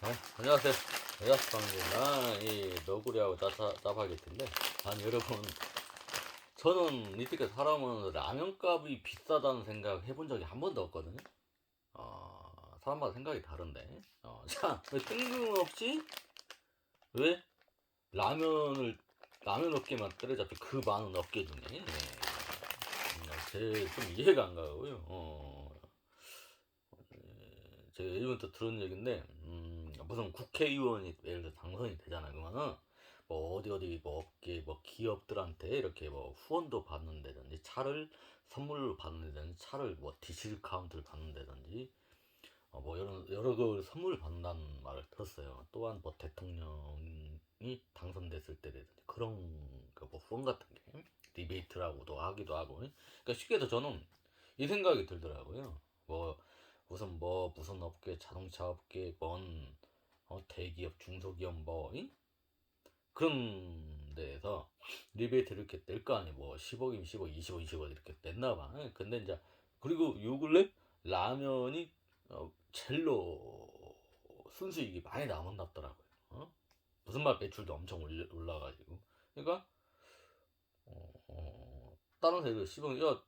네, 안녕하세요. 여자스방입니다. 이 너구리하고 짜파, 짜파게티인데, 아니 여러분, 저는 이때까지 살아오면서 라면값이 비싸다는 생각 해본 적이 한 번도 없거든요. 어, 사람마다 생각이 다른데, 어, 자, 왜 뜬금없이 왜 라면을 라면 업계만 때려잡혀 그 많은 업계 중에 네. 제좀 이해가 안 가고요. 어, 예, 제가 예전부터 들은 얘기인데 음, 무슨 국회의원이 예를 들어 당선이 되잖아요. 그러면은 뭐 어디 어디 뭐 업계 뭐 기업들한테 이렇게 뭐 후원도 받는다든지 차를 선물로 받는다든지 차를 뭐 디스카운트를 받는다든지 어, 뭐 여러 여러 그 선물을 받는다는 말을 들었어요. 또한 뭐 대통령이 당선됐을 때라든지 그런 그뭐 후원 같은 게 디베이트라고도 하기도 하고 그러니까 쉽게 해서 저는 이 생각이 들더라고요. 뭐 무슨 뭐 무슨 업계 자동차 업계 뭔 어, 대기업 중소기업 뭐 이? 그런 데에서 리베이트 이렇게 낼거 아니에요. 뭐 10억이면 10억, 20억, 20억 이렇게 냈나 봐. 근데 이제 그리고 요 근래 라면이 어, 젤로 순수익이 많이 남았더라고요. 어? 무슨 말 매출도 엄청 올라, 올라가지고. 그러니까 어, 어, 다른 데들 10억, 야,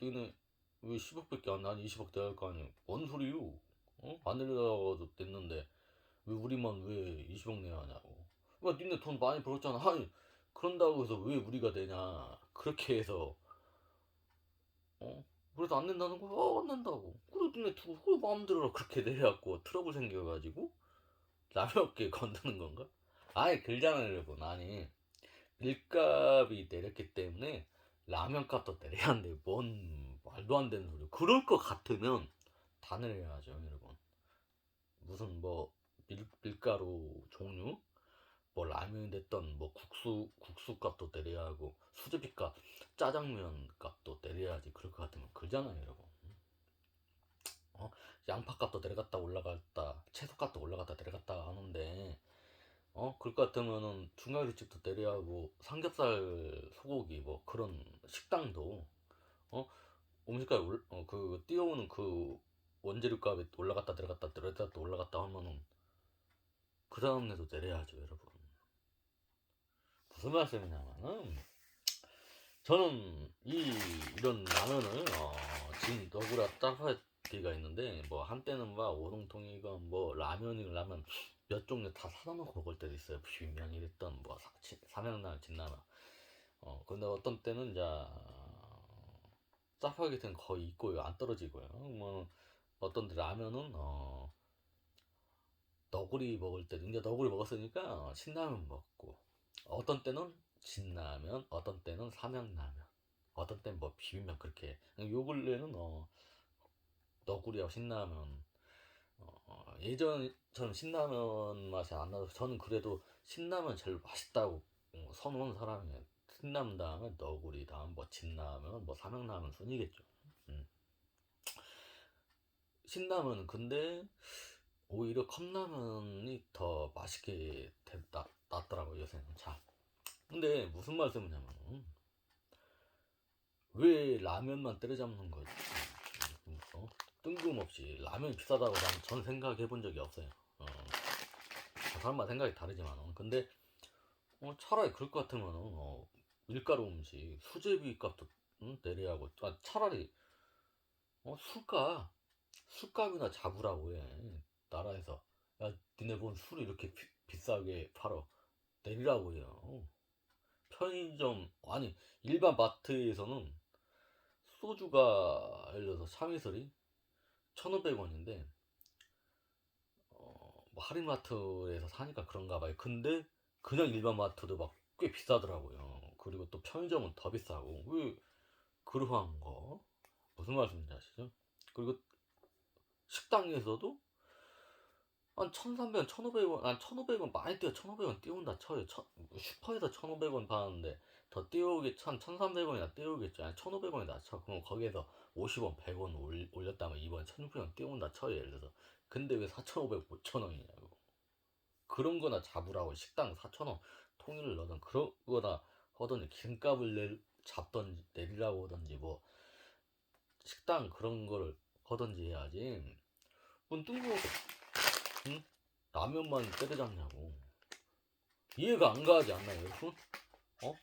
니네 왜 10억밖에 안 나? 20억 돼야 할거 아니야? 뭔 소리요? 어? 안 내려가도 됐는데 왜 우리만 왜 20억 내야 하냐고. 야, 니네 돈 많이 벌었잖아. 아니, 그런다고 해서 왜 우리가 되냐. 그렇게 해서 어? 그래서 안 낸다는 거야? 어, 안 낸다고. 그래, 니네 두고, 그래, 마음대로 그렇게 내갖고 트러블 생겨가지고 라면 업계 건드는 건가? 아니, 그러잖아요, 여러분. 아니, 밀값이 내렸기 때문에 라면 값도 내려야 한대. 뭔 말도 안 되는 소리. 그럴 것 같으면 다 내려야죠, 여러분. 무슨 뭐 밀, 밀가루 종류, 뭐 라면이 됐던 뭐 국수 국수 값도 내려야 하고 수제비 값, 짜장면 값도 내려야지. 그럴 것 같으면 그러잖아요, 여러분. 어? 양파 값도 내려갔다 올라갔다, 채소 값도 올라갔다 내려갔다 하는데 어 그럴 것 같으면은 중화요리집도 내려야 하고 삼겹살 소고기 뭐 그런 식당도 어 음식값 올, 어, 그 뛰어오는 그 원재료 값이 올라갔다 내려갔다 내려갔다 올라갔다 하면은 그 다음에도 내려야죠 여러분. 무슨 말씀이냐면은 저는 이 이런 라면을 어, 지금 너구라 짜파게티가 있는데 뭐 한때는 막 오동통이건 뭐 라면이 라면 몇 종류 다 사다 놓고 먹을 때도 있어요. 비빔면이 됐던 뭐 사- 치- 삼양라면 진라면 어 근데 어떤 때는 이제 짜파게티는 거의 있고요. 안 떨어지고요. 뭐 어떤 데 라면은 어 너구리 먹을 때도 이제 너구리 먹었으니까 어, 신라면 먹고. 어떤 때는 진라면 어떤 때는 삼양라면 어떤 때는 뭐 비빔면 그렇게. 요 근래는 어 너구리하고 신라면 어, 어, 예전처럼 신라면 맛이 안 나서 저는 그래도 신라면 제일 맛있다고 어, 선호하는 사람이에요. 신라면 다음에 너구리 다음 뭐 진라면 뭐 삼양라면 순이겠죠. 음. 신라면은 근데 오히려 컵라면이 더 맛있게 되- 나, 낫더라고요 요새는. 자 근데 무슨 말씀이냐면 왜 라면만 때려잡는 거지? 음, 어? 뜬금없이 라면이 비싸다고 난 전 생각해 본 적이 없어요. 어, 사람마다 생각이 다르지만 근데 어, 차라리 그럴 것 같으면 어, 밀가루 음식 수제비 값도 응? 내려야 하고 아, 차라리 어, 술값 술값이나 잡으라고 해 나라에서. 야 니네 뭔 술을 이렇게 비, 비싸게 팔어. 내리라고 해요. 편의점 아니 일반 마트에서는 소주가 예를 들어서 참이슬이 1,500원인데 어, 뭐 할인마트에서 사니까 그런가 봐요. 근데 그냥 일반 마트도 막 꽤 비싸더라고요. 그리고 또 편의점은 더 비싸고. 왜 그러한 거. 무슨 말씀인지 아시죠? 그리고 식당에서도 한 1,300원, 1,500원, 한 1,500원 많이 뛰어 1,500원 띄운다 쳐요. 천- 슈퍼에서 1,500원 파는데 더 띄우기 한 1,300원이나 띄우겠죠. 아니 1,500원이나 쳐. 그럼 거기에서 50원, 100원 올, 올렸다면 이번 1,600원 띄운다 쳐요. 예를 들어서. 근데 왜 4,500, 5,000원이냐고. 그런 거나 잡으라고 식당 4,000원 통일을 넣든 그런 거나 하든지 김값을 내, 잡던지 내리라고 하든지 뭐 식당 그런 거를 하든지 해야지. 뭔 뜬금없이 응? 라면만 때려잡냐고 이해가 안 가지 않나요 여러분? 어?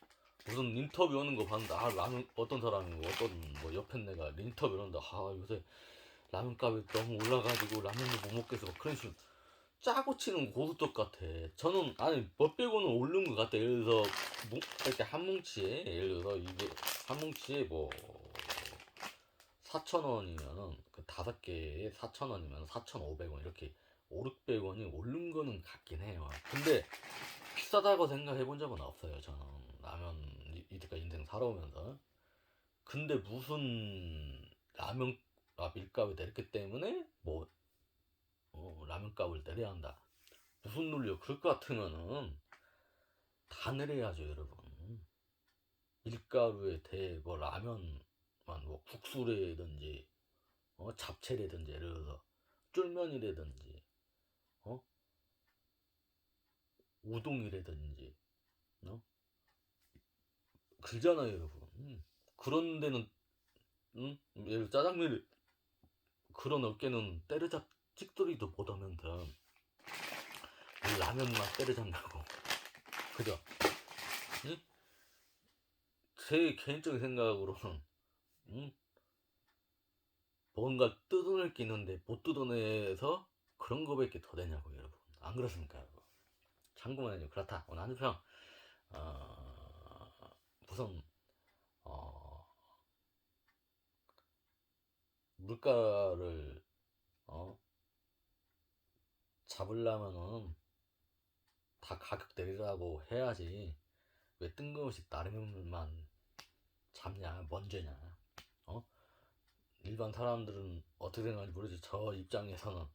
무슨 인터뷰 하는 거 봤는데 아 라면 어떤 사람이 뭐 어떤 뭐 옆에 내가 인터뷰 하는데 아 요새 라면 값이 너무 올라가지고 라면도 못 먹겠어 막 그런 식으로 짜고 치는 고수톱 같아 저는 아니 뭐 빼고는 오른 것 같아 예를 들어서 뭉- 이렇게 한 뭉치에 예를 들어서 이게 한 뭉치에 뭐 4,000원이면은 그 다섯 개에 4,000원이면 4,500원 이렇게 5, 600원이 오른 거는 같긴 해요. 근데 비싸다고 생각해 본 적은 없어요. 저는 라면 이- 이때까지 인생 살아오면서. 근데 무슨 라면 아 밀값이 내렸기 때문에 뭐 어, 라면 값을 내려야 한다. 무슨 논리요? 그럴 것 같으면은 다 내려야죠, 여러분. 밀가루에 대 뭐 라면만 뭐 국수라든지 어 잡채라든지 예를 들어서 쫄면이라든지 어 우동이라든지 어 그러잖아요 여러분 음. 그런 데는 음? 예를 들어 짜장면 그런 어깨는 때려잡 찍소리도 못하면서 이 라면만 때려잡냐고 그죠? 응? 제 개인적인 생각으로는 음? 뭔가 뜯어낼 게 있는데 못 뜯어내서 그런 거밖에 더 되냐고 여러분. 안 그렇습니까 여러분? 참고만요. 그렇다. 오늘 한주평 어, 우선 어, 물가를 어, 잡으려면은 다 가격 내리라고 해야지 왜 뜬금없이 나름만 잡냐 먼저냐. 어? 일반 사람들은 어떻게 생각하는지 모르지 저 입장에서는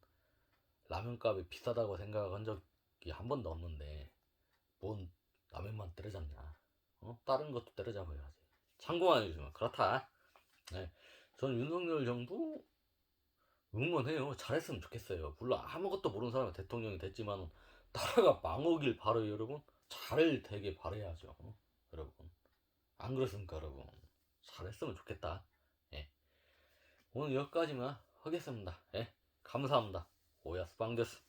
라면 값이 비싸다고 생각한 적이 한 번도 없는데 뭔 라면만 때려잡냐? 어? 다른 것도 때려잡아 야지. 참고만 해주시면. 그렇다. 네. 저는 윤석열 정부 응원해요. 잘했으면 좋겠어요. 물론 아무것도 모르는 사람이 대통령이 됐지만 나라가 망하길 바라요 여러분. 잘 되게 바라야죠 어? 여러분. 안 그렇습니까 여러분? 잘했으면 좋겠다. 예. 오늘 여기까지만 하겠습니다. 예. 감사합니다 오야스 빵데스